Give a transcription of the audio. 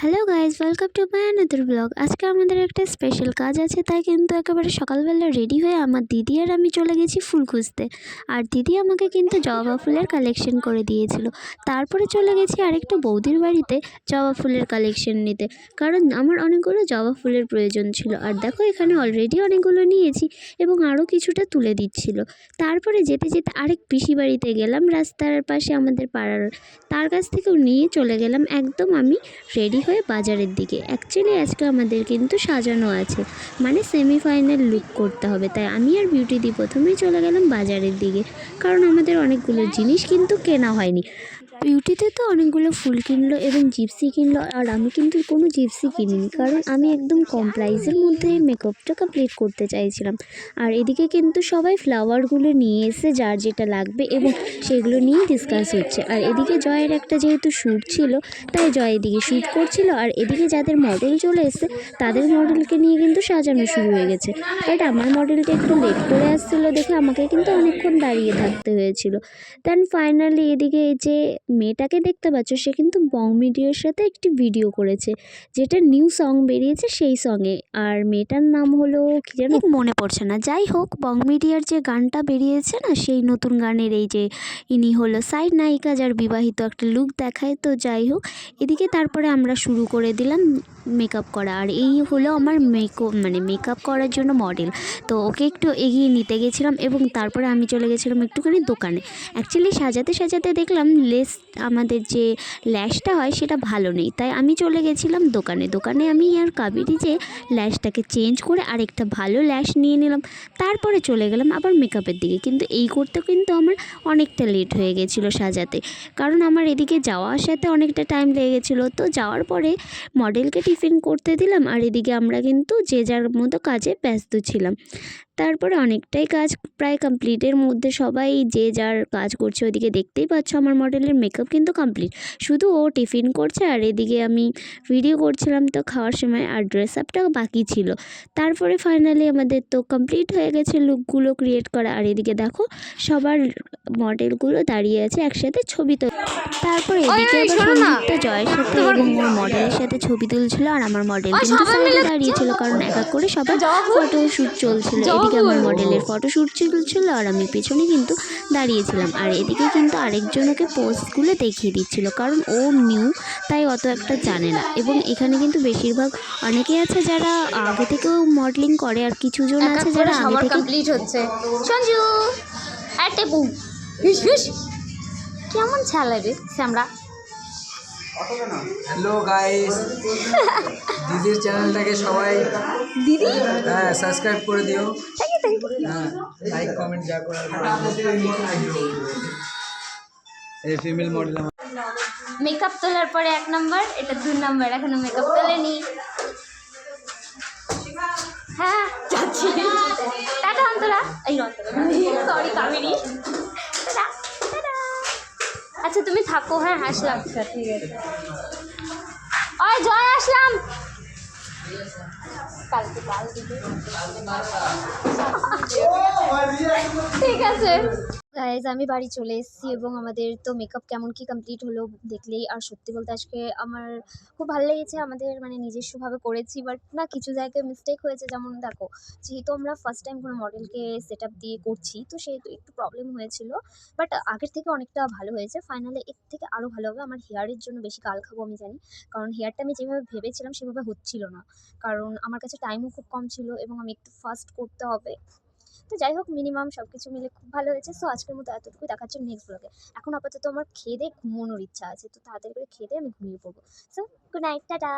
Hello guys welcome to my another blog আজকে আমাদের একটা স্পেশাল কাজ আছে, তাই কিন্তু একেবারে সকালবেলা রেডি হয়ে আমার দিদি আর আমি চলে গেছি ফুল খুঁজতে। আর দিদি আমাকে কিন্তু জবা ফুলের কালেকশন করে দিয়েছিল। তারপরে চলে গেছি আরেকটা বৌদির বাড়িতে জবা ফুলের কালেকশন নিতে। কারণ আমার অনেকগুলো জবা ফুলের প্রয়োজন ছিল। আর দেখো এখানে অলরেডি অনেকগুলো নিয়েছি এবং আরও কিছুটা তুলে দিচ্ছিল। তারপরে যেতে যেতে আরেক পিসি বাড়িতে গেলাম রাস্তার পাশে আমাদের পাড়ার। তার কাছ থেকেও নিয়ে চলে গেলাম। একদম আমি রেডি হয়ে বাজারের দিকে। অ্যাকচুয়ালি আজকে আমাদের কিন্তু সাজানো আছে। মানে সেমিফাইনাল লুক করতে হবে। তাই আমি আর বিউটি দি প্রথমেই চলে গেলাম বাজারের দিকে। কারণ আমাদের অনেকগুলো জিনিস কিন্তু কেনা হয়নি। বিউটিতে তো অনেকগুলো ফুল কিনলো এবং জিপসি কিনলো। আর আমি কিন্তু কোনো জিপসি কিনিনি, কারণ আমি একদম কম প্রাইসের মধ্যে মেকআপটা কমপ্লিট করতে চাইছিলাম। আর এদিকে কিন্তু সবাই ফ্লাওয়ারগুলো নিয়ে এসে যার যেটা লাগবে এবং সেগুলো নিয়ে ডিসকাস হচ্ছে। আর এদিকে জয়ের একটা যেহেতু শ্যুট ছিল, তাই জয় এদিকে শ্যুট করছিল। আর এদিকে যাদের মডেল চলে এসেছে, তাদের মডেলকে নিয়ে কিন্তু সাজানো শুরু হয়ে গেছে। বাট আমার মডেলটা একটু লেট করে আসছিল দেখে আমাকে কিন্তু অনেকক্ষণ দাঁড়িয়ে থাকতে হয়েছিল। দেন ফাইনালি এদিকে যে মেয়েটাকে দেখতে পাচ্ছ, সে কিন্তু বং মিডিয়ার সাথে একটি ভিডিও করেছে, যেটা নিউ সং বেরিয়েছে সেই সঙ্গে আর মেয়েটার নাম হলো কি যেন মনে পড়ছে না। যাই হোক, বং মিডিয়ার যে গানটা বেরিয়েছে না, সেই নতুন গানের এই যে ইনি হলো সাইড নায়িকা, যার বিবাহিত একটা লুক দেখায়, তো যাই হোক, এদিকে তারপরে আমরা শুরু করে দিলাম মেকআপ করা। আর এই হলো আমার মেকআপ মানে মেকআপ করার জন্য মডেল তো ওকে একটু এগিয়ে নিতে গেছিলাম এবং তারপরে আমি চলে গেছিলাম একটুখানি দোকানে। অ্যাকচুয়ালি সাজাতে সাজাতে দেখলাম লেস আমাদের যে ল্যাশটা হয় সেটা ভালো নেই। তাই আমি চলে গেছিলাম দোকানে। দোকানে আমি আর কাবেরি যে ল্যাশটাকে চেঞ্জ করে আরেকটা ভালো ল্যাশ নিয়ে নিলাম। তারপরে চলে গেলাম আবার মেকআপের দিকে। কিন্তু এই করতে কিন্তু আমার অনেকটা লেট হয়ে গেছিল সাজাতে। কারণ আমার এদিকে যাওয়া আসাতে অনেকটা টাইম লেগে গেছিল। তো যাওয়ার পরে মডেলকে টিফিন করতে দিলাম। আর এদিকে আমরা কিন্তু যে যার মতো কাজে ব্যস্ত ছিলাম। তারপরে অনেকটাই কাজ প্রায় কমপ্লিটের মধ্যে সবাই যে যার কাজ করছে ওইদিকে দেখতেই পাচ্ছ আমার মডেলের মেকআপ কিন্তু কমপ্লিট শুধু ও টিফিন করছে আর এদিকে আমি ভিডিও করছিলাম তো খাওয়ার সময় আর ড্রেস আপটা বাকি ছিল। তারপরে ফাইনালি আমাদের তো কমপ্লিট হয়ে গেছে লুকগুলো ক্রিয়েট করা। আর এদিকে দেখো সবার মডেলগুলো দাঁড়িয়ে আছে একসাথে ছবি তো তারপর এদিকে আবার জয়ের সাথে এবং ওর মডেলের সাথে ছবি তুলছিল আর আমার মডেল কিন্তু সাইডে দাঁড়িয়েছিল কারণ এক এক করে সবার জবা ফুল? ফটো শ্যুট চলছিল। এদিকে আমার মডেলের ফটো শ্যুট চলছিল আর আমি পেছনে কিন্তু দাঁড়িয়েছিলাম। আর এদিকে কিন্তু আরেকজনকে পোস্টগুলো দেখিয়ে দিচ্ছিল কারণ ও নিউ তাই অত একটা জানে না। এবং এখানে কিন্তু বেশিরভাগ অনেকে আছে যারা আগে থেকেও মডেলিং করে আর কিছু জন আছে যারা আগে থেকে কমপ্লিট হচ্ছে। সঞ্জু আর টেপু। কেমন ছালা রে শ্যামরা। হ্যালো গাইস দিদির চ্যানেলটাকে সবাই দিদি? হ্যাঁ সাবস্ক্রাইব করে দিও। হ্যাঁ লাইক কমেন্ট যা করার। এই ফিমেল মডেল আমার। মেকআপ তোলার পরে এক নম্বর এটা দুই নম্বর এখনও মেকআপ তোলেনি। হ্যাঁ টাটা অন্তরা। এই সরি কামিনি। Tata, tata. আচ্ছা তুমি থাকো হ্যাঁ আসলাম। ঠিক আছে ওই জয় আসলাম। কালকে ঠিক আছে। গাইজ আমি বাড়ি চলে এসেছি এবং আমাদের তো মেকআপ কেমন কি কমপ্লিট হলো দেখলেই আর সত্যি বলতে আজকে আমার খুব ভালো লেগেছে, আমাদের মানে নিজস্বভাবে করেছি বাট না কিছু জায়গায় মিস্টেক হয়েছে। যেমন দেখো, যেহেতু আমরা ফার্স্ট টাইম কোনো মডেলকে সেট আপ দিয়ে করছি, তো সেহেতু একটু প্রবলেম হয়েছিল। বাট আগের থেকে অনেকটা ভালো হয়েছে। ফাইনালে এর থেকে আরও ভালো হবে। আমার হেয়ারের জন্য বেশি কাল খাব আমি জানি। কারণ হেয়ারটা আমি যেভাবে ভেবেছিলাম সেভাবে হচ্ছিল না। কারণ আমার কাছে টাইমও খুব কম ছিল এবং আমি একটু ফাস্ট করতে হবে। তো যাই হোক মিনিমাম সব কিছু মিলে খুব ভালো হয়েছে। সো আজকের মতো এতটুকুই দেখাচ্ছে নেক্সট ব্লগে এখন আপাতত আমার খেয়ে দিয়ে ঘুমোনোর ইচ্ছা আছে, তো তাড়াতাড়ি করে খেয়ে আমি ঘুমিয়ে পড়ব। So good night tata!